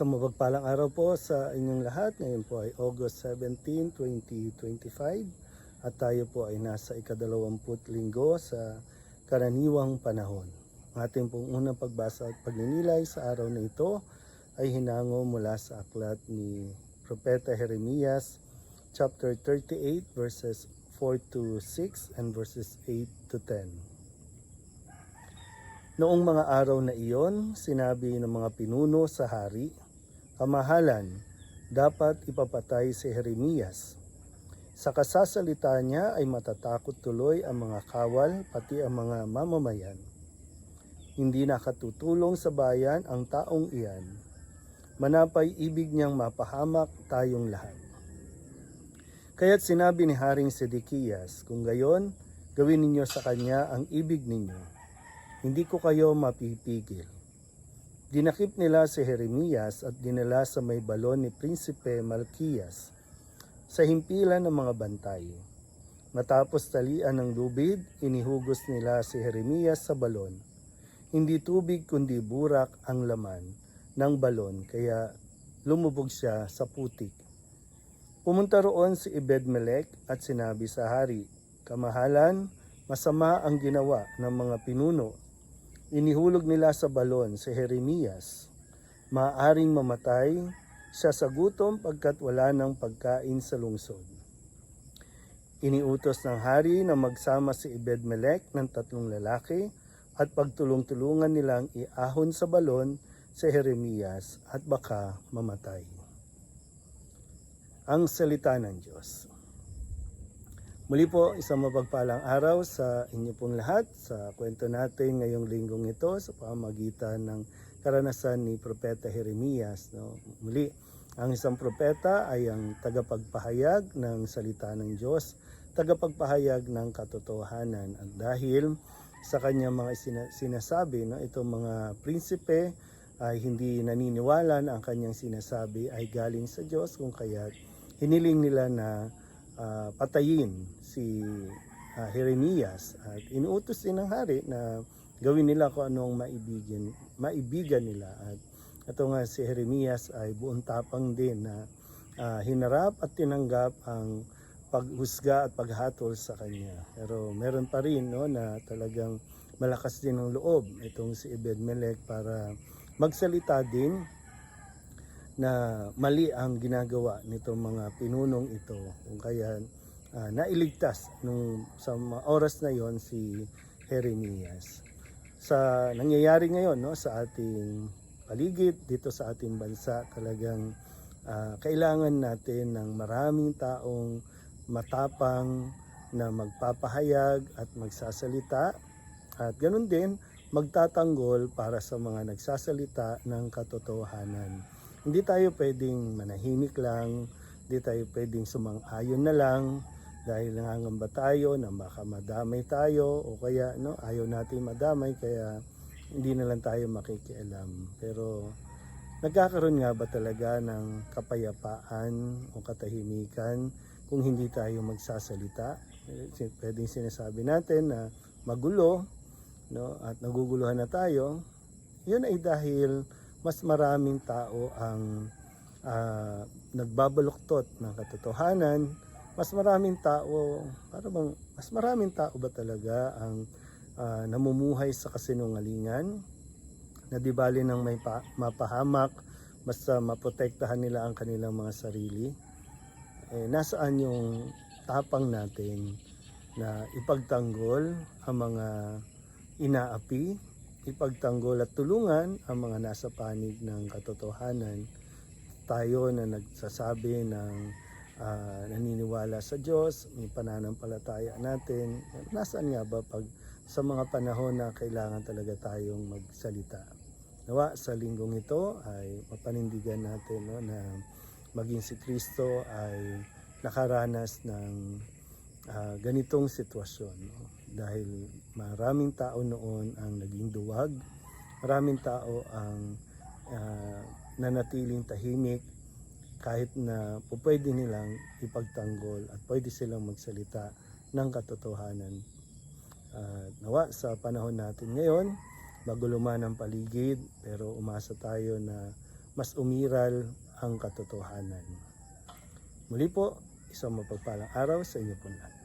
Isang mapagpalang araw po sa inyong lahat. Ngayon po ay August 17, 2025 at tayo po ay nasa ikadalawamput linggo sa karaniwang panahon. Ang ating pong unang pagbasa at pagninilay sa araw na ito ay hinango mula sa aklat ni Propeta Jeremias chapter 38 verses 4 to 6 and verses 8 to 10. Noong mga araw na iyon, sinabi ng mga pinuno sa hari, Kamahalan, dapat ipapatay si Jeremias. Sa kasasalita niya ay matatakot tuloy ang mga kawal pati ang mga mamamayan. Hindi nakatutulong sa bayan ang taong iyan. Manapay ibig niyang mapahamak tayong lahat. Kaya't sinabi ni Haring Sedekiyas, kung gayon, gawin ninyo sa kanya ang ibig ninyo hindi ko kayo mapipigil. Dinakip nila si Jeremias at dinala sa may balon ni Prinsipe Malkias sa himpilan ng mga bantay. Matapos talian ng lubid, inihugos nila si Jeremias sa balon. Hindi tubig kundi burak ang laman ng balon kaya lumubog siya sa putik. Pumunta roon si Ebed-Melech at sinabi sa hari, Kamahalan, masama ang ginawa ng mga pinuno Inihulog nila sa balon si Jeremias. Maaring mamatay siya sa gutom pagkat wala ng pagkain sa lungsod. Iniutos ng hari na magsama si Ebed-Melech ng tatlong lalaki at pagtulong-tulungan nilang iahon sa balon si Jeremias at baka mamatay. Ang salita ng Diyos. Muli po, isang mapagpalang araw sa inyo pong lahat sa kwento natin ngayong linggong ito sa pamagitan ng karanasan ni Propeta Jeremias. No? Muli, ang isang propeta ay ang tagapagpahayag ng salita ng Diyos, tagapagpahayag ng katotohanan. At dahil sa kanyang mga sina- sinasabi, no, itong mga prinsipe ay hindi naniniwala na ang kanyang sinasabi ay galing sa Diyos kung kaya hiniling nila na ah, patayin si ah, Jeremias at inuutos din ng hari na gawin nila kung anong maibigan, maibigan nila at ito nga si Jeremias ay buong tapang din na ah, hinarap at tinanggap ang paghusga at paghatol sa kanya. Pero meron pa rin no, na talagang malakas din ang loob itong si Ebed-Melech para magsalita din na mali ang ginagawa nitong mga pinunong ito kung kaya ah, nailigtas nung sa mga oras na yon si Jeremias. Sa nangyayari ngayon no sa ating paligid dito sa ating bansa talagang ah, kailangan natin ng maraming taong matapang na magpapahayag at magsasalita at ganun din magtatanggol para sa mga nagsasalita ng katotohanan. Hindi tayo pwedeng manahimik lang, hindi tayo pwedeng sumang-ayon na lang dahil nangangamba tayo na baka madamay tayo o kaya no, ayaw natin madamay kaya hindi na lang tayo makikialam. Pero nagkakaroon nga ba talaga ng kapayapaan o katahimikan kung hindi tayo magsasalita? Eh, Pwedeng sinasabi natin na magulo no, at naguguluhan na tayo. Yun ay dahil mas maraming tao ang ah, nagbabaluktot ng katotohanan, mas maraming tao, para bang, mas maraming tao ba talaga ang ah, namumuhay sa kasinungalingan, na di bali ng may pa, mapahamak, basta maprotektahan nila ang kanilang mga sarili. Eh, nasaan yung tapang natin na ipagtanggol ang mga inaapi, ipagtanggol at tulungan ang mga nasa panig ng katotohanan. Tayo na nagsasabi ng ah, naniniwala sa Diyos, may pananampalataya natin. Nasaan nga ba pag sa mga panahon na kailangan talaga tayong magsalita? Nawa sa linggong ito ay mapanindigan natin no, na maging si Kristo ay nakaranas ng ah, ganitong sitwasyon. No? Dahil maraming tao noon ang naging duwag, maraming tao ang ah, nanatiling tahimik kahit na po pwede nilang ipagtanggol at pwede silang magsalita ng katotohanan. At nawa sa panahon natin ngayon, magulo man ang paligid, pero umasa tayo na mas umiral ang katotohanan. Muli po, isang mapagpalang araw sa inyo po lahat.